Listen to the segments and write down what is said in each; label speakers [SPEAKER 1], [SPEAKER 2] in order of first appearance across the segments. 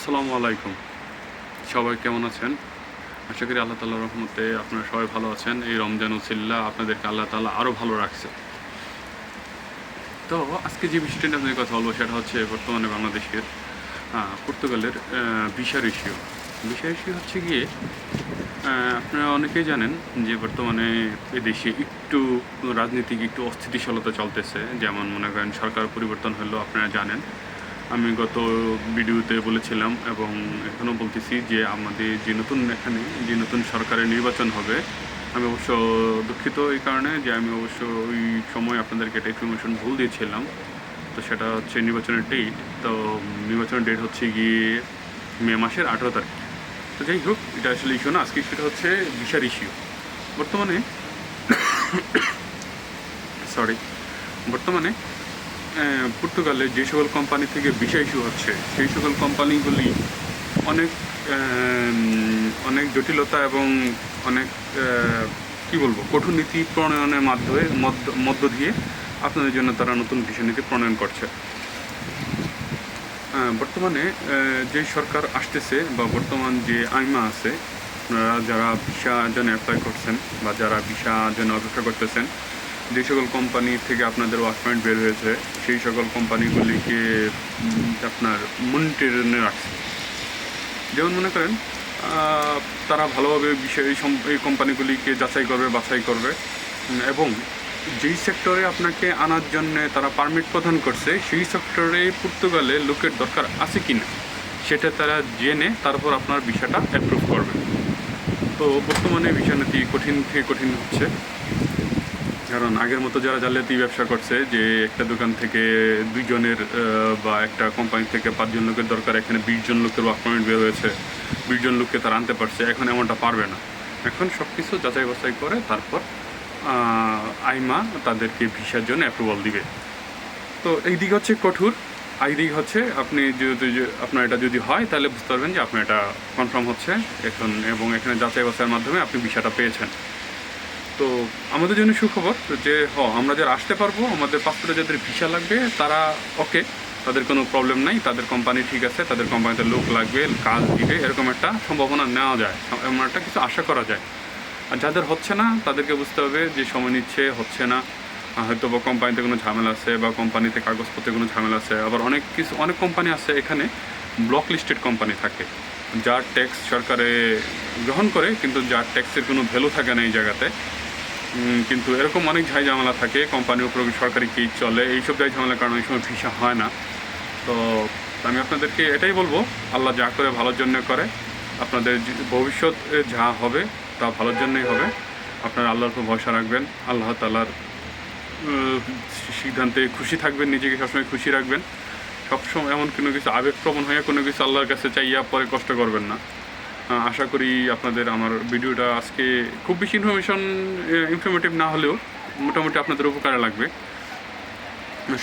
[SPEAKER 1] আসসালামু আলাইকুম। সবাই কেমন আছেন? আশা করি আল্লাহ তাল্লাহ রহমতে আপনারা সবাই ভালো আছেন। এই রমজান উসিল্লা আপনাদেরকে আল্লাহ তাল্লাহ আরও ভালো রাখছে। তো আজকে যে বিষয়টা নিয়ে আপনাদের কথা বলব সেটা হচ্ছে বর্তমানে বাংলাদেশের পর্তুগালের ভিসা রেশিও। ভিসা রেশিও হচ্ছে গিয়ে আপনারা অনেকেই জানেন যে বর্তমানে এদেশে একটু রাজনীতিক, একটু অস্থিতিশীলতা চলতেছে। যেমন মনে করেন সরকার পরিবর্তন হলো, আপনারা জানেন। আমি গত ভিডিওতে বলেছিলাম এবং এখনও বলতেছি যে আমাদের যে নতুন এখানে যে নতুন সরকারের নির্বাচন হবে, আমি অবশ্য দুঃখিত এই কারণে যে আমি অবশ্য ওই সময় আপনাদেরকে একটা ইনফরমেশন ভুল দিয়েছিলাম। তো সেটা হচ্ছে নির্বাচনের ডেট তো নির্বাচনের ডেট হচ্ছে গিয়ে মে মাসের আঠেরো তারিখ। তো যাই হোক, এটা আসলে ইস্যু না, আজকে সেটা হচ্ছে বিশাল ইস্যু বর্তমানে সরি বর্তমানে পর্তুগালে যে সকল কোম্পানি থেকে ভিসা ইস্যু হচ্ছে, সেই সকল কোম্পানিগুলি অনেক অনেক জটিলতা এবং অনেক কি বলব, কঠোর নীতি প্রণয়নের মাধ্যমে, মধ্য- দিয়ে আপনাদের জন্য তারা নতুন ভিসা নীতি প্রণয়ন করছে। বর্তমানে যে সরকার আসতেছে বা বর্তমান যে আইমা আছে, আপনারা যারা ভিসা জন্য অ্যাপ্লাই করছেন বা যারা ভিসা জন্য অপেক্ষা করতেছেন যে সকল কোম্পানি থেকে আপনাদের ওয়ার্ক পয়েন্ট বের হয়েছে, সেই সকল কোম্পানিগুলিকে আপনার মনিটরে রাখছে। যেমন মনে করেন তারা ভালোভাবে বিষয়, এই কোম্পানিগুলিকে যাচাই করবে, বাছাই করবে। এবং যেই সেক্টরে আপনাকে আনার জন্য তারা পারমিট প্রদান করছে, সেই সেক্টরে পর্তুগালে লোকের দরকার আছে কি না সেটা তারা জেনে তারপর আপনার বিষয়টা অ্যাপ্রুভ করবে। তো বর্তমানে বিষয় নীতি কঠিন থেকে কঠিন হচ্ছে। কারণ আগের মতো যারা জালিয়াতি ব্যবসা করছে, যে একটা দোকান থেকে দুইজনের বা একটা কোম্পানি থেকে পাঁচজন লোকের দরকার, এখানে বিশ জন লোকের ওয়ার্ক পয়েন্ট বের হয়েছে বিশ জন লোককে তারা আনতে পারছে, এখন এমনটা পারবে না। এখন সব কিছু যাচাই বাছাই করে তারপর আইমা তাদেরকে ভিসার জন্য অ্যাপ্রুভাল দিবে। তো এই দিক হচ্ছে কঠোর। এই দিক হচ্ছে আপনি যদি আপনার এটা যদি হয়, তাহলে বুঝতে পারবেন যে আপনার এটা কনফার্ম হচ্ছে। এখন এবং এখানে যাচাই বাছাইয়ের মাধ্যমে আপনি ভিসাটা পেয়েছেন। তো আমাদের জন্য সুখবর যে, হ, আমরা যারা আসতে পারব, আমাদের পাসপোর্টে যাদের ভিসা লাগবে, তারা ওকে তাদের কোনো প্রবলেম নাই, তাদের কোম্পানি ঠিক আছে, তাদের কোম্পানিতে লোক লাগবে, কাজ দিবে, এরকম একটা সম্ভাবনা নেওয়া যায়। এমন একটা কিছু আশা করা যায়। আর যাদের হচ্ছে না, তাদেরকে বুঝতে হবে যে, সময় নিচ্ছে, হচ্ছে না। হয়তো বা কোম্পানিতে কোনো ঝামেলা আছে বা কোম্পানিতে কাগজপত্রে কোনো ঝামেলা আছে। আবার অনেক কিছু, অনেক কোম্পানি আছে এখানে ব্লক লিস্টেড কোম্পানি থাকে। যার ট্যাক্স সরকারে গ্রহণ করে, কিন্তু যার ট্যাক্সের কোনো ভ্যালু থাকে না এই জায়গাতে। কিন্তু এরকম অনেক ঝাই ঝামেলা থাকে, কোম্পানির উপর সরকারি কি চলে, এইসব যাই ঝামেলার কারণে ওই সময় ভিসা হয় না। তো আমি আপনাদেরকে এটাই বলব, আল্লাহ যা করে ভালোর জন্য করে, আপনাদের ভবিষ্যৎ যা হবে তা ভালোর জন্যই হবে। আপনারা আল্লাহর উপর ভরসা রাখবেন, আল্লাহ তালার সিদ্ধান্তে খুশি থাকবেন, নিজেকে সবসময় খুশি রাখবেন। সবসময় এমন কোনো কিছু আবেগপ্রবণ হয়ে কোনো কিছু আল্লাহর কাছে চাইয়া পরে কষ্ট করবেন না। আশা করি আপনাদের আমার ভিডিওটা আজকে খুব বেশি ইনফরমেশন ইনফরমেটিভ না হলেও মোটামুটি আপনাদের উপকারে লাগবে।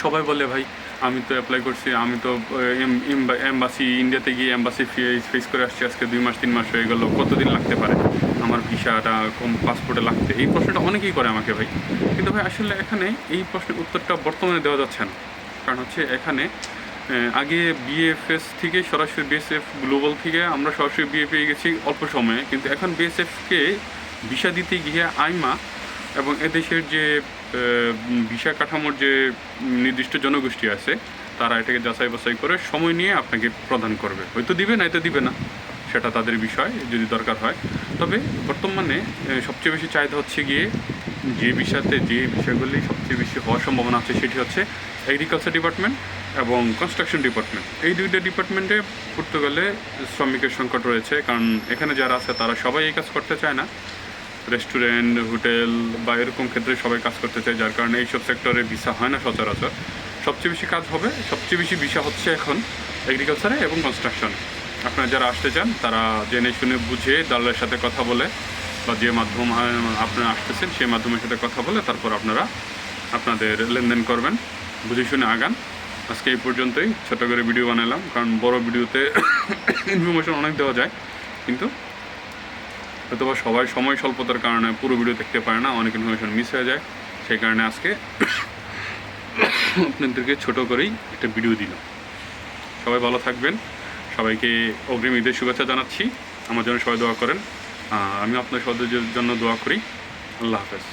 [SPEAKER 1] সবাই বলে, ভাই, আমি তো অ্যাপ্লাই করছি, আমি তো এম্বাসি ইন্ডিয়াতে গিয়ে এম্বাসি ফেস করে আসছি আজকে দুই মাস, তিন মাস হয়ে গেল, কতদিন লাগতে পারে? আমার ভিসাটা কম পাসপোর্টে লাগতে? এই প্রশ্নটা অনেকেই করে আমাকে, ভাই। কিন্তু ভাই, আসলে এখানে এই প্রশ্নের উত্তরটা বর্তমানে দেওয়া যাচ্ছে না। কারণ হচ্ছে এখানে আগে বিএফএস থেকে সরাসরি বিএসএফ গ্লোবাল থেকে আমরা সরাসরি বিএ পেয়ে গেছি অল্প সময়ে। কিন্তু এখন বিএসএফকে ভিসা দিতে গিয়ে আইমা এবং এদেশের যে ভিসা কাঠামোর যে নির্দিষ্ট জনগোষ্ঠী আছে, তারা এটাকে যাচাই বাছাই করে সময় নিয়ে আপনাকে প্রদান করবে। হয়তো দিবে না হয়তো দিবে না, সেটা তাদের বিষয়, যদি দরকার হয়। তবে বর্তমানে সবচেয়ে বেশি চাহিদা হচ্ছে গিয়ে যে বিষয়তে যে বিষয়গুলি সবচেয়ে বেশি হওয়ার সম্ভাবনা আছে সেটি হচ্ছে এগ্রিকালচার ডিপার্টমেন্ট এবং কনস্ট্রাকশন ডিপার্টমেন্ট এই দুইটা ডিপার্টমেন্টে পর্তুগালে শ্রমিকের সংকট রয়েছে, কারণ এখানে যারা আছে তারা সবাই এই কাজ করতে চায় না। রেস্টুরেন্ট হোটেল বা এরকম ক্ষেত্রে সবাই কাজ করতে চায়, যার কারণে এইসব সেক্টরে ভিসা হয় না সচরাচর। সবচেয়ে বেশি কাজ হবে, সবচেয়ে বেশি ভিসা হচ্ছে এখন এগ্রিকালচারে এবং কনস্ট্রাকশনে আপনারা যারা আসতে চান, তারা জেনে শুনে বুঝে দালালের সাথে কথা বলে বা যে মাধ্যম আপনারা আসতেছেন, সেই মাধ্যমের সাথে কথা বলে তারপর আপনারা আপনাদের লেনদেন করবেন। বুঝে শুনে আগান। আজকে এই পর্যন্তই। ছোটো করে ভিডিও বানালাম, কারণ বড় ভিডিওতে ইনফরমেশন অনেক দেওয়া যায়, কিন্তু হয়তোবা সবাই সময় স্বল্পতার কারণে পুরো ভিডিও দেখতে পারে না, অনেক ইনফরমেশন মিস হয়ে যায়। সেই কারণে আজকে আপনাদেরকে ছোট করেই একটা ভিডিও দিলাম। সবাই ভালো থাকবেন। সবাইকে অগ্রিম ঈদের শুভেচ্ছা জানাচ্ছি। আমার জন্য সবাই দোয়া করেন। আমি আপনার সদস্যের জন্য দোয়া করি। আল্লাহ হাফেজ।